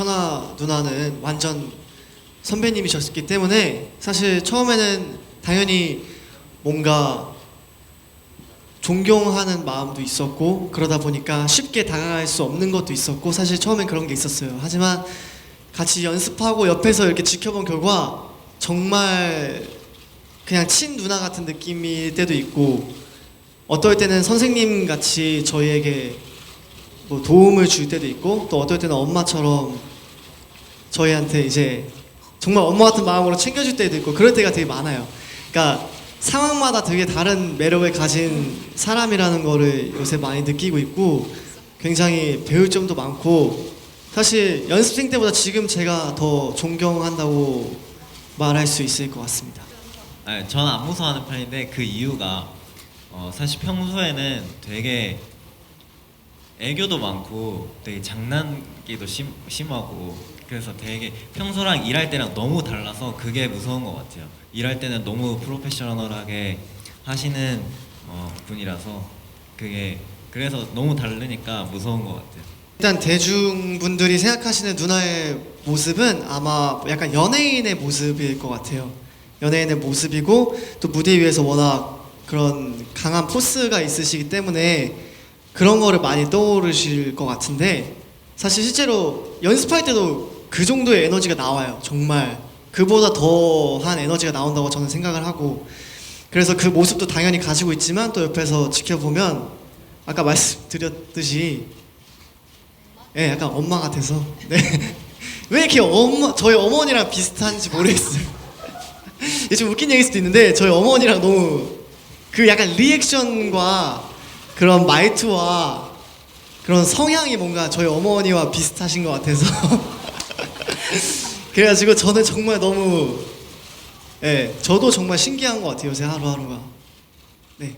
현아 누나는 완전 선배님이셨기 때문에 사실 처음에는 당연히 뭔가 존경하는 마음도 있었고 그러다 보니까 쉽게 다가갈 수 없는 것도 있었고 사실 처음엔 그런 게 있었어요. 하지만 같이 연습하고 옆에서 이렇게 지켜본 결과 정말 그냥 친 누나 같은 느낌일 때도 있고 어떨 때는 선생님 같이 저희에게 뭐 도움을 줄 때도 있고 또 어떨 때는 엄마처럼 저희한테 이제 정말 엄마 같은 마음으로 챙겨줄 때도 있고 그럴 때가 되게 많아요. 그러니까 상황마다 되게 다른 매력을 가진 사람이라는 거를 요새 많이 느끼고 있고 굉장히 배울 점도 많고 사실 연습생 때보다 지금 제가 더 존경한다고 말할 수 있을 것 같습니다. 아, 저는 안 무서워하는 편인데 그 이유가 어, 사실 평소에는 되게 애교도 많고 되게 장난기도 심, 심하고 그래서 되게 평소랑 일할 때랑 너무 달라서 그게 무서운 것 같아요. 일할 때는 너무 프로페셔널하게 하시는 어, 분이라서 그게 그래서 너무 다르니까 무서운 것 같아요. 일단 대중분들이 생각하시는 누나의 모습은 아마 약간 연예인의 모습일 것 같아요. 연예인의 모습이고 또 무대 위에서 워낙 그런 강한 포스가 있으시기 때문에 그런 거를 많이 떠오르실 것 같은데 사실 실제로 연습할 때도 그 정도의 에너지가 나와요. 정말 그보다 더한 에너지가 나온다고 저는 생각을 하고 그래서 그 모습도 당연히 가지고 있지만 또 옆에서 지켜보면 아까 말씀드렸듯이 예, 약간 엄마 같아서. 네. 왜 이렇게 엄마, 저희 어머니랑 비슷한지 모르겠어요. 이게 좀 웃긴 얘기일 수도 있는데, 저희 어머니랑 너무 그 약간 리액션과 그런 말투와 그런 성향이 뭔가 저희 어머니와 비슷하신 것 같아서. 그래가지고 저는 정말 너무, 예, 저도 정말 신기한 것 같아요, 요새 하루하루가. 네.